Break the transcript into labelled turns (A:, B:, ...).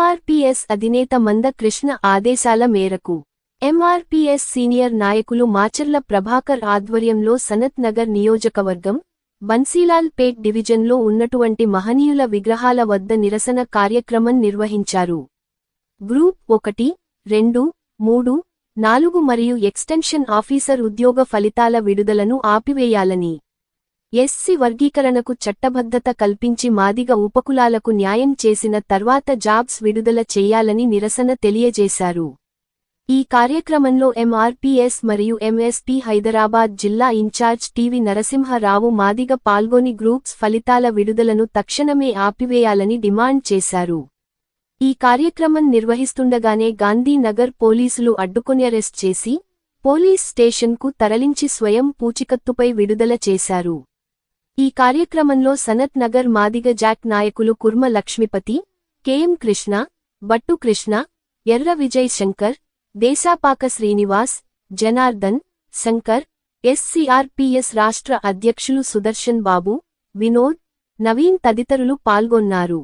A: MRPS అధినేత మంద కృష్ణ ఆదేశాల మేరకు ఎంఆర్పీఎస్ సీనియర్ నాయకులు మాచర్ల ప్రభాకర్ ఆధ్వర్యంలో సనత్ నగర్ నియోజకవర్గం బన్సీలాల్ పేట్ డివిజన్లో ఉన్నటువంటి మహనీయుల విగ్రహాల వద్ద నిరసన కార్యక్రమం నిర్వహించారు. గ్రూప్ ఒకటి రెండు మూడు నాలుగు మరియు ఎక్స్టెన్షన్ ఆఫీసర్ ఉద్యోగ ఫలితాల విడుదలను ఆపివేయాలని ఎస్సి వర్గీకరణకు చట్టబద్ధత కల్పించి మాదిగ ఉపకులాలకు న్యాయం చేసిన తర్వాత జాబ్స్ విడుదల చేయాలని నిరసన తెలియజేశారు. ఈ కార్యక్రమంలో ఎంఆర్పీఎస్ మరియు ఎంఎస్పీ హైదరాబాద్ జిల్లా ఇన్ఛార్జ్ టీవీ నరసింహరావు మాదిగ పాల్గొని గ్రూప్స్ ఫలితాల విడుదలను తక్షణమే ఆపివేయాలని డిమాండ్ చేశారు. ఈ కార్యక్రమం నిర్వహిస్తుండగానే గాంధీనగర్ పోలీసులు అడ్డుకొని అరెస్ట్ చేసి పోలీస్ స్టేషన్కు తరలించి స్వయం పూచికత్తుపై విడుదల చేశారు. ఈ కార్యక్రమంలో సనత్ నగర్ మాదిగ జాక్ నాయకులు కుర్మ లక్ష్మిపతి కెఎం కృష్ణ బట్టు కృష్ణ ఎర్ర విజయ్ శంకర్ దేశాపాక శ్రీనివాస్ జనార్దన్ శంకర్ ఎస్సీఆర్పీఎస్ రాష్ట్ర అధ్యక్షులు సుదర్శన్ బాబు వినోద్ నవీన్ తదితరులు పాల్గొన్నారు.